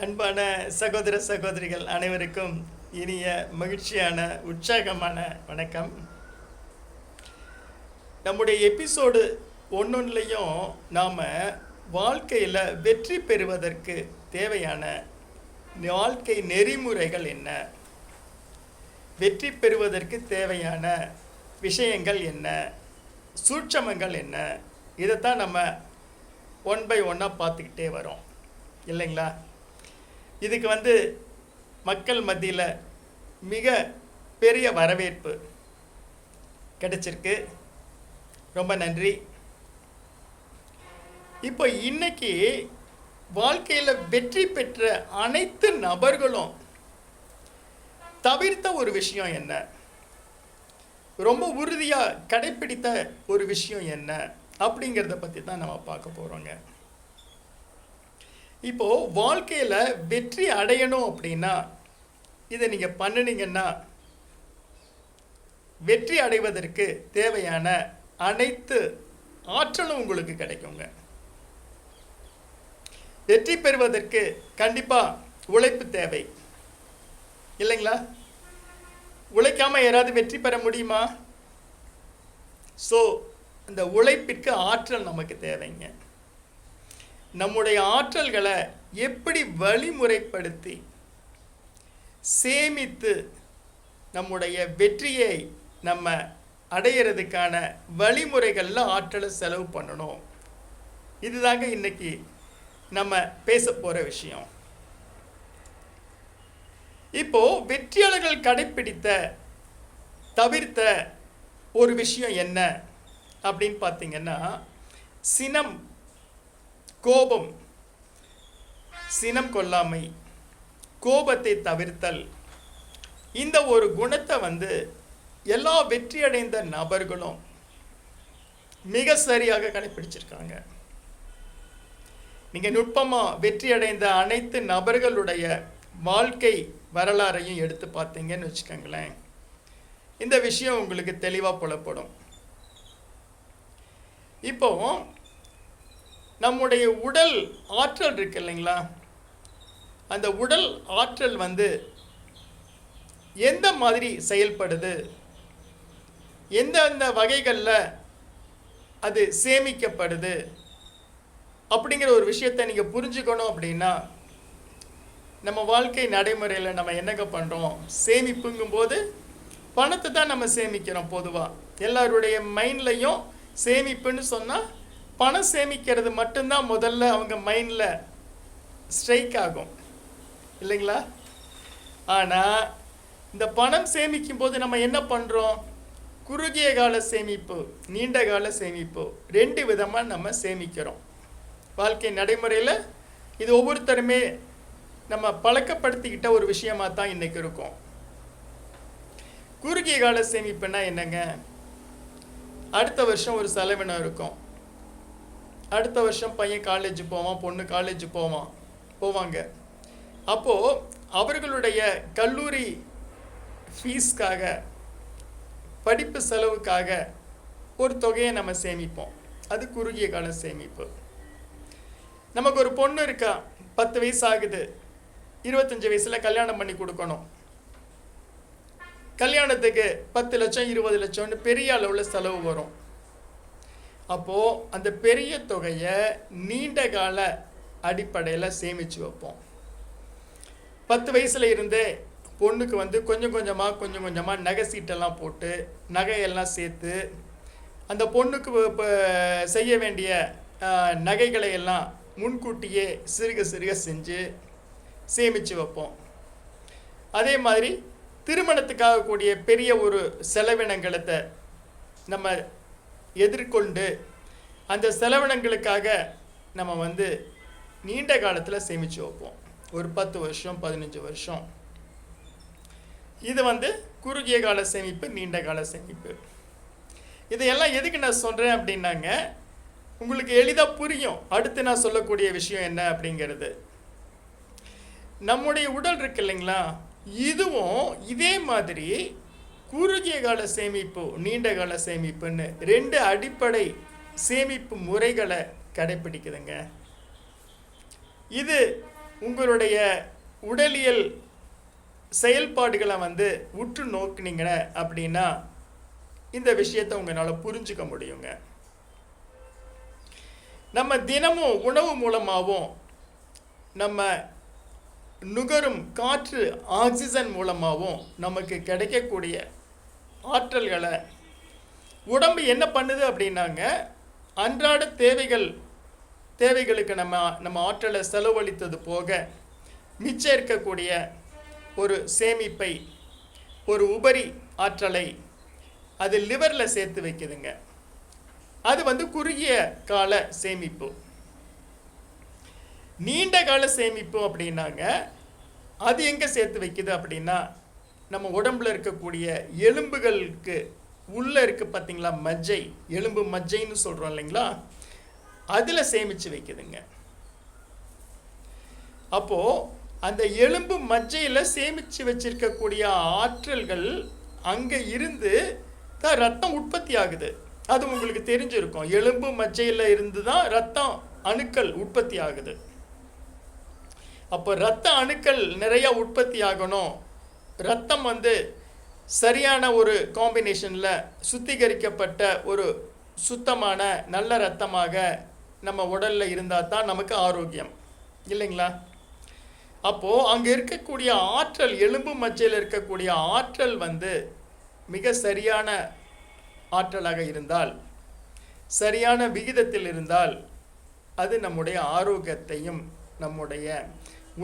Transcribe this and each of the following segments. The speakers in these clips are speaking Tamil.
அன்பான சகோதர சகோதரிகள் அனைவருக்கும் இனிய மகிழ்ச்சியான உற்சாகமான வணக்கம். நம்முடைய எபிசோடு ஒன்னொன்றுலையும் நாம் வாழ்க்கையில் வெற்றி பெறுவதற்கு தேவையான வாழ்க்கை நெறிமுறைகள் என்ன? வெற்றி பெறுவதற்கு தேவையான விஷயங்கள் என்ன? சூட்சமங்கள் என்ன? இதைத்தான் நம்ம ஒன் பை ஒன்னாக பார்த்துக்கிட்டே வரோம். இல்லைங்களா? இதுக்கு வந்து மக்கள் மத்தியில் மிக பெரிய வரவேற்பு கிடைச்சிருக்கு. ரொம்ப நன்றி. இப்போ இன்னைக்கு வாழ்க்கையில் வெற்றி பெற்ற அனைத்து நபர்களும் தவிர்த்த ஒரு விஷயம் என்ன? ரொம்ப உறுதியாக கடைப்பிடித்த ஒரு விஷயம் என்ன? அப்படிங்கிறத பற்றி தான் நம்ம பார்க்க போகிறோங்க இப்போது வாழ்க்கையில் வெற்றி அடையணும் அப்படின்னா இதை நீங்கள் பண்ணினீங்கன்னா வெற்றி அடைவதற்கு தேவையான அனைத்து ஆற்றலும் உங்களுக்கு கிடைக்குங்க. வெற்றி பெறுவதற்கு கண்டிப்பாக உழைப்பு தேவை. இல்லைங்களா? உழைக்காமல் யாராவது வெற்றி பெற முடியுமா? ஸோ அந்த உழைப்பிற்கு ஆற்றல் நமக்கு தேவைங்க. நம்முடைய ஆற்றல்களை எப்படி வழிமுறைப்படுத்தி சேமித்து நம்முடைய வெற்றியை நம்ம அடையிறதுக்கான வழிமுறைகளில் ஆற்றலை செலவு பண்ணணும். இதுதாங்க இன்னைக்கு நம்ம பேச போகிற விஷயம். இப்போ வெற்றியாளர்கள் கடைப்பிடித்த தவிர்த்த ஒரு விஷயம் என்ன அப்படின்னு பார்த்தீங்கன்னா சினம் கோபம் சினம் கொள்ளாமை கோபத்தை தவிர்த்தல். இந்த ஒரு குணத்தை வந்து எல்லா வெற்றியடைந்த நபர்களும் மிக சரியாக கடைபிடிச்சிருக்காங்க நீங்கள் நுட்பமாக வெற்றியடைந்த அனைத்து நபர்களுடைய வாழ்க்கை வரலாறையும் எடுத்து பார்த்தீங்கன்னு வச்சுக்கோங்களேன். இந்த விஷயம் உங்களுக்கு தெளிவாக புலப்படும். இப்போ நம்முடைய உடல் ஆற்றல் இருக்கு இல்லைங்களா? அந்த உடல் ஆற்றல் வந்து எந்த மாதிரி செயல்படுது? எந்தெந்த வகைகளில் அது சேமிக்கப்படுது? அப்படிங்கிற ஒரு விஷயத்தை நீங்கள் புரிஞ்சுக்கணும் அப்படின்னா நம்ம வாழ்க்கை நடைமுறையில் நம்ம என்னங்க பண்ணுறோம் சேமிப்புங்கும்போது பணத்தை தான் நம்ம சேமிக்கிறோம் பொதுவாக எல்லாருடைய மைண்ட்லையும் சேமிப்புன்னு சொன்னால் பணம் சேமிக்கிறது மட்டும்தான் முதல்ல அவங்க மைண்டில் ஸ்ட்ரைக் ஆகும். இல்லைங்களா? ஆனால் இந்த பணம் சேமிக்கும் போது நம்ம என்ன பண்ணுறோம் குறுகிய கால சேமிப்பு நீண்ட கால சேமிப்பு ரெண்டு விதமாக நம்ம சேமிக்கிறோம். வாழ்க்கை நடைமுறையில் இது ஒவ்வொருத்தருமே நம்ம பழக்கப்படுத்திக்கிட்ட ஒரு விஷயமாக தான் இன்றைக்கி இருக்கும். குறுகிய கால சேமிப்புனா என்னங்க? அடுத்த வருஷம் ஒரு செலவினம் இருக்கும். அடுத்த வருஷம் பையன் காலேஜ் போவான் பொண்ணு காலேஜ் போவான் போவாங்க. அப்போது அவர்களுடைய கல்லூரி ஃபீஸ்க்காக படிப்பு செலவுக்காக ஒரு தொகையை நம்ம சேமிப்போம். அது குறுகிய கால சேமிப்பு. நமக்கு ஒரு பொண்ணு இருக்கா பத்து வயசு ஆகுது இருபத்தஞ்சி வயசில் கல்யாணம் பண்ணி கொடுக்கணும். கல்யாணத்துக்கு பத்து லட்சம் இருபது லட்சம்னு பெரிய அளவில் செலவு வரும். அப்போது அந்த பெரிய தொகையை நீண்ட கால அடிப்படையில் சேமித்து வைப்போம். பத்து வயசில் இருந்தே பொண்ணுக்கு வந்து கொஞ்சம் கொஞ்சமாக கொஞ்சம் கொஞ்சமாக நகை சீட்டெல்லாம் போட்டு நகையெல்லாம் சேர்த்து அந்த பொண்ணுக்கு இப்போ செய்ய வேண்டிய நகைகளை எல்லாம் முன்கூட்டியே சிறுக சிறுக செஞ்சு சேமித்து வைப்போம். அதே மாதிரி திருமணத்துக்காக கூடிய பெரிய ஒரு செலவினங்களத்தை நம்ம எதிர்கொண்டு அந்த செலவினங்களுக்காக நம்ம வந்து நீண்ட காலத்தில் சேமித்து வைப்போம். ஒரு பத்து வருஷம் பதினஞ்சு வருஷம். இது வந்து குறுகிய கால சேமிப்பு நீண்ட கால சேமிப்பு. இதையெல்லாம் எதுக்கு நான் சொல்கிறேன் அப்படின்னாங்க உங்களுக்கு எளிதாக புரியும். அடுத்து நான் சொல்லக்கூடிய விஷயம் என்ன அப்படிங்கிறது. நம்முடைய உடல் இருக்கு இல்லைங்களா? இதுவும் இதே மாதிரி குறுகிய கால சேமிப்பு நீண்ட கால சேமிப்புன்னு ரெண்டு அடிப்படை சேமிப்பு முறைகளை கடைப்பிடிக்குதுங்க. இது உங்களுடைய உடலியல் செயல்பாடுகளை வந்து உற்று நோக்குனீங்க அப்படின்னா இந்த விஷயத்தை உங்களால் புரிஞ்சுக்க முடியுங்க. நம்ம தினமும் உணவு மூலமாகவும் நம்ம நுகரும் காற்று ஆக்சிஜன் மூலமாகவும் நமக்கு கிடைக்கக்கூடிய ஆற்றல்களை. உடம்பு என்ன பண்ணுது அப்படின்னாங்க அன்றாட தேவைகள் தேவைகளுக்கு நம்ம நம்ம ஆற்றலை செலவழித்தது போக மிச்சம் இருக்கக்கூடிய ஒரு சேமிப்பை ஒரு உபரி ஆற்றலை அது லிவரில் சேர்த்து வைக்குதுங்க. அது வந்து குறுகிய கால சேமிப்பு. நீண்ட கால சேமிப்பு அப்படின்னாங்க அது எங்கே சேர்த்து வைக்குது அப்படின்னா நம்ம உடம்புல இருக்கக்கூடிய எலும்புகளுக்கு உள்ளே இருக்க பார்த்தீங்களா மஜ்ஜை. எலும்பு மஜ்ஜைன்னு சொல்கிறோம் இல்லைங்களா? அதில் சேமித்து வைக்குதுங்க. அப்போது அந்த எலும்பு மஜ்ஜையில் சேமித்து வச்சிருக்கக்கூடிய ஆற்றல்கள் அங்கே இருந்து தான் ரத்தம் உற்பத்தி ஆகுது. அது உங்களுக்கு தெரிஞ்சிருக்கும். எலும்பு மஜ்ஜையில் இருந்து தான் ரத்தம் அணுக்கள் உற்பத்தி ஆகுது. அப்போ ரத்த அணுக்கள் நிறையா உற்பத்தி ஆகணும். ரத்தம் வந்து சரியான ஒரு காம்பினேஷனில் சுத்திகரிக்கப்பட்ட ஒரு சுத்தமான நல்ல ரத்தமாக நம்ம உடலில் இருந்தால் தான் நமக்கு ஆரோக்கியம். இல்லைங்களா? அப்போது அங்கே இருக்கக்கூடிய ஆற்றல் எலும்பு மச்சையில் இருக்கக்கூடிய ஆற்றல் வந்து மிக சரியான ஆற்றலாக இருந்தால் சரியான விகிதத்தில் இருந்தால் அது நம்முடைய ஆரோக்கியத்தையும் நம்முடைய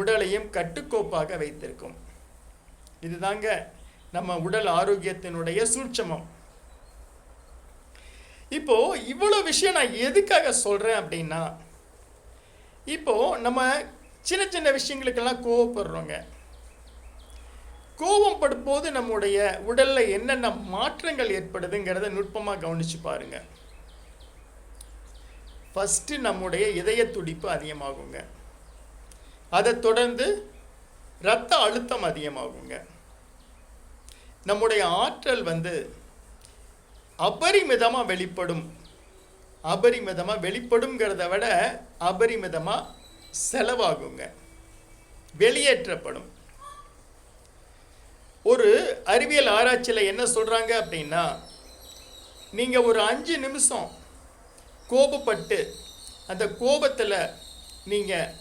உடலையும் கட்டுக்கோப்பாக வைத்திருக்கும். இதுதாங்க நம்ம உடல் ஆரோக்கியத்தினுடைய சூட்சமம். இப்போ இவ்வளோ விஷயம் நான் எதுக்காக சொல்கிறேன் அப்படின்னா இப்போ நம்ம சின்ன சின்ன விஷயங்களுக்கெல்லாம் கோவப்படுறோங்க. கோபம் படும்போது நம்முடைய உடலில் என்னென்ன மாற்றங்கள் ஏற்படுதுங்கிறத நுட்பமாக கவனிச்சு பாருங்க. ஃபஸ்ட்டு நம்முடைய இதய துடிப்பு அதிகமாகுங்க. அதை தொடர்ந்து இரத்த அழுத்தம் அதிகமாகுங்க. நம்முடைய ஆற்றல் வந்து அபரிமிதமாக வெளிப்படும். அபரிமிதமாக வெளிப்படுங்கிறத விட அபரிமிதமாக செலவாகுங்க. வெளியேற்றப்படும். ஒரு அறிவியல் ஆராய்ச்சியில் என்ன சொல்கிறாங்க அப்படின்னா நீங்கள் ஒரு அஞ்சு நிமிஷம் கோபப்பட்டு அந்த கோபத்தில் நீங்கள்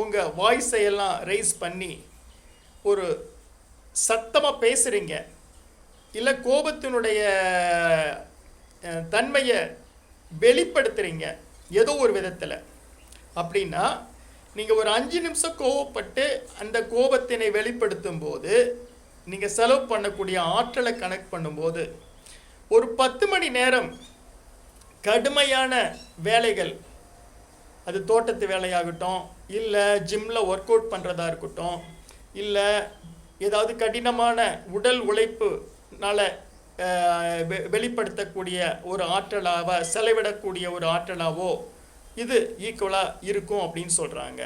உங்கள் வாய்ஸையெல்லாம் ரைஸ் பண்ணி ஒரு சத்தமாக பேசுகிறீங்க இல்லை கோபத்தினுடைய தன்மையை வெளிப்படுத்துகிறீங்க ஏதோ ஒரு விதத்தில். அப்படின்னா நீங்கள் ஒரு அஞ்சு நிமிஷம் கோவப்பட்டு அந்த கோபத்தினை வெளிப்படுத்தும் போது நீங்கள் செலவு பண்ணக்கூடிய ஆற்றலை கனெக்ட் பண்ணும்போது ஒரு பத்து மணி நேரம் கடுமையான வேலைகள் அது தோட்டத்து வேலையாகட்டும் இல்லை ஜிம்மில் ஒர்க் அவுட் பண்ணுறதா இருக்கட்டும் இல்லை ஏதாவது கடினமான உடல் உழைப்பு நல்ல வெ- வெளிப்படுத்தக்கூடிய ஒரு ஆற்றலாக செலவிடக்கூடிய ஒரு ஆற்றலாவோ இது ஈக்குவலாக இருக்கும் அப்படின்னு சொல்கிறாங்க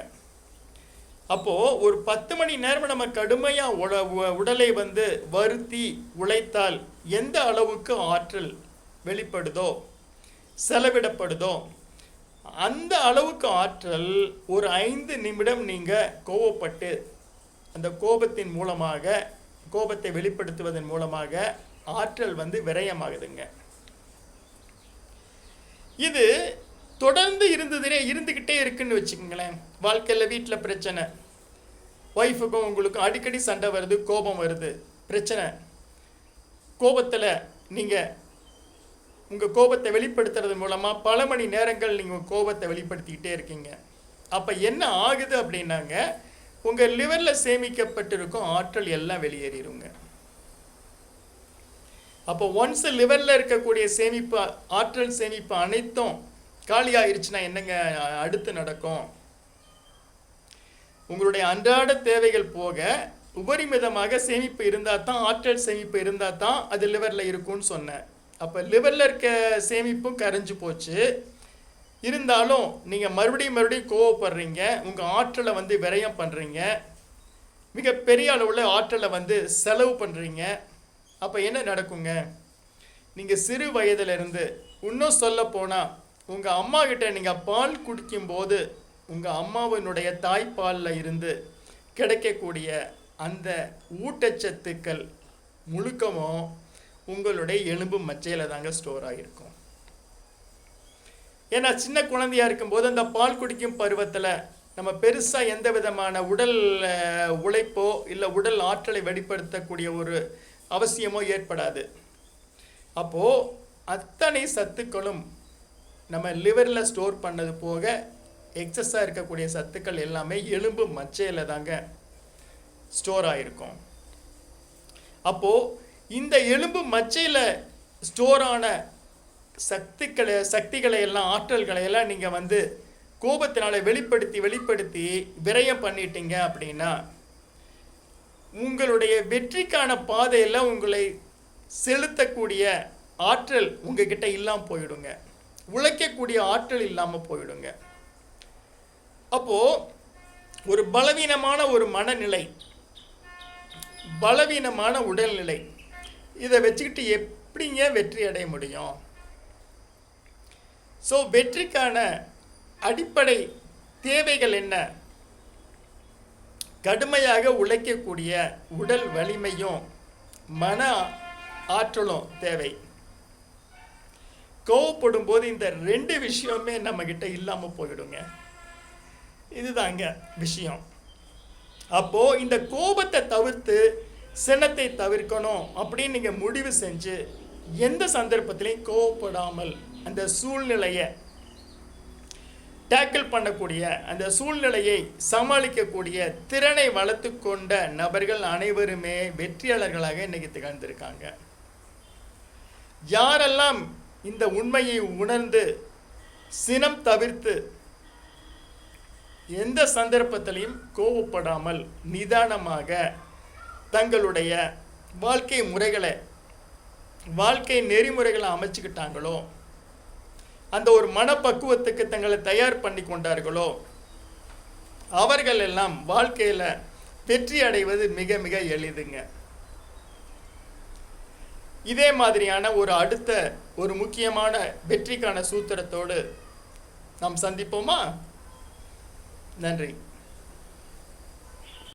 அப்போது ஒரு பத்து மணி நேரம் நம்ம கடுமையாக உட உ- உடலை வந்து வருத்தி உழைத்தால் எந்த அளவுக்கு ஆற்றல் வெளிப்படுதோ செலவிடப்படுதோ அந்த அளவுக்கு ஆற்றல் ஒரு ஐந்து நிமிடம் நீங்கள் கோவப்பட்டு அந்த கோபத்தின் மூலமாக கோபத்தை வெளிப்படுத்துவதன் மூலமாக ஆற்றல் வந்து விரயமாகுதுங்க. இது தொடர்ந்து இருந்ததுனே இருந்துக்கிட்டே இருக்குன்னு வச்சுக்கோங்களேன். வாழ்க்கையில் வீட்டில் பிரச்சனை. ஒய்ஃபுக்கும் உங்களுக்கும் அடிக்கடி சண்டை வருது கோபம் வருது. பிரச்சனை. கோபத்தில் நீங்கள் உங்கள் கோபத்தை வெளிப்படுத்துறது மூலமாக பல மணி நேரங்கள் நீங்கள் கோபத்தை வெளிப்படுத்திக்கிட்டே இருக்கீங்க. அப்போ என்ன ஆகுது அப்படின்னாங்க உங்கள் லிவரில் சேமிக்கப்பட்டிருக்கும் ஆற்றல் எல்லாம் வெளியேறிடுங்க. அப்போ ஒன்ஸ் லிவரில் இருக்கக்கூடிய சேமிப்பு ஆற்றல் சேமிப்பு அனைத்தும் காலியாயிருச்சுன்னா என்னங்க அடுத்து நடக்கும்? உங்களுடைய அன்றாட தேவைகள் போக உபரிமிதமாக சேமிப்பு இருந்தால் தான் ஆற்றல் சேமிப்பு இருந்தால் தான் அது லிவரில் இருக்கும்னு சொன்னேன். அப்போ லிவரில் இருக்க சேமிப்பும் கரைஞ்சு போச்சு. இருந்தாலும் நீங்கள் மறுபடியும் மறுபடியும் கோவப்படுறீங்க உங்கள் ஆற்றலை வந்து விரயம் பண்ணுறீங்க மிகப்பெரிய அளவில் ஆற்றலை வந்து செலவு பண்ணுறீங்க அப்போ என்ன நடக்குங்க? நீங்கள் சிறு வயதிலிருந்து இன்னும் சொல்ல போனால் உங்கள் அம்மா கிட்ட நீங்கள் பால் குடிக்கும்போது உங்கள் அம்மாவினுடைய தாய்ப்பாலில் இருந்து கிடைக்கக்கூடிய அந்த ஊட்டச்சத்துக்கள் முழுக்கமும் உங்களுடைய எலும்பு மச்சையில் தாங்க ஸ்டோர் ஆகியிருக்கும். ஏன்னா சின்ன குழந்தையா இருக்கும்போது அந்த பால் குடிக்கும் பருவத்தில் நம்ம பெருசாக எந்த விதமான உடல் உழைப்போ இல்லை உடல் ஆற்றலை வெளிப்படுத்தக்கூடிய ஒரு அவசியமோ ஏற்படாது. அப்போது அத்தனை சத்துக்களும் நம்ம லிவரில் ஸ்டோர் பண்ணது போக எக்ஸஸாக இருக்கக்கூடிய சத்துக்கள் எல்லாமே எலும்பு மச்சையில் தாங்க ஸ்டோர் ஆகிருக்கும் அப்போது இந்த எலும்பு மச்சையில் ஸ்டோர் ஆன சக்திகளை சக்திகளை எல்லாம் ஆற்றல்களை எல்லாம் நீங்கள் வந்து கோபத்தினால வெளிப்படுத்தி வெளிப்படுத்தி விரயம் பண்ணிட்டீங்க அப்படின்னா உங்களுடைய வெற்றிக்கான பாதையில் உங்களை செலுத்தக்கூடிய ஆற்றல் உங்ககிட்ட இல்லாமல் போயிடுங்க. உழைக்கக்கூடிய ஆற்றல் இல்லாமல் போயிடுங்க. அப்போது ஒரு பலவீனமான ஒரு மனநிலை பலவீனமான உடல்நிலை இதை வச்சுக்கிட்டு எப்படிங்க வெற்றி அடைய முடியும்? ஸோ வெற்றிக்கான அடிப்படை தேவைகள் என்ன? கடுமையாக உழைக்கக்கூடிய உடல் வலிமையும் மன ஆற்றலும் தேவை. கோவப்படும் போது இந்த ரெண்டு விஷயமே நம்மக்கிட்ட இல்லாமல் போயிடுங்க. இதுதாங்க விஷயம். அப்போது இந்த கோபத்தை தவிர்த்து சினத்தை தவிர்க்கணும் அப்படின்னு நீங்கள் முடிவு செஞ்சு எந்த சந்தர்ப்பத்திலையும் கோவப்படாமல் அந்த சூழ்நிலையை டேக்கிள் பண்ணக்கூடிய அந்த சூழ்நிலையை சமாளிக்கக்கூடிய திறனை வளர்த்து கொண்ட நபர்கள் அனைவருமே வெற்றியாளர்களாக இன்னைக்கு திகழ்ந்திருக்காங்க. யாரெல்லாம் இந்த உண்மையை உணர்ந்து சினம் தவிர்த்து எந்த சந்தர்ப்பத்திலையும் கோவப்படாமல் நிதானமாக தங்களுடைய வாழ்க்கை முறைகளை வாழ்க்கை நெறிமுறைகளை அமைச்சுக்கிட்டாங்களோ அந்த ஒரு மனப்பக்குவத்துக்கு தங்களை தயார் பண்ணி கொண்டார்களோ? அவர்கள் எல்லாம் வாழ்க்கையில் வெற்றி அடைவது மிக மிக எளிதுங்க. இதே மாதிரியான ஒரு அடுத்த ஒரு முக்கியமான வெற்றிக்கான சூத்திரத்தோடு நாம் சந்திப்போமா? நன்றி.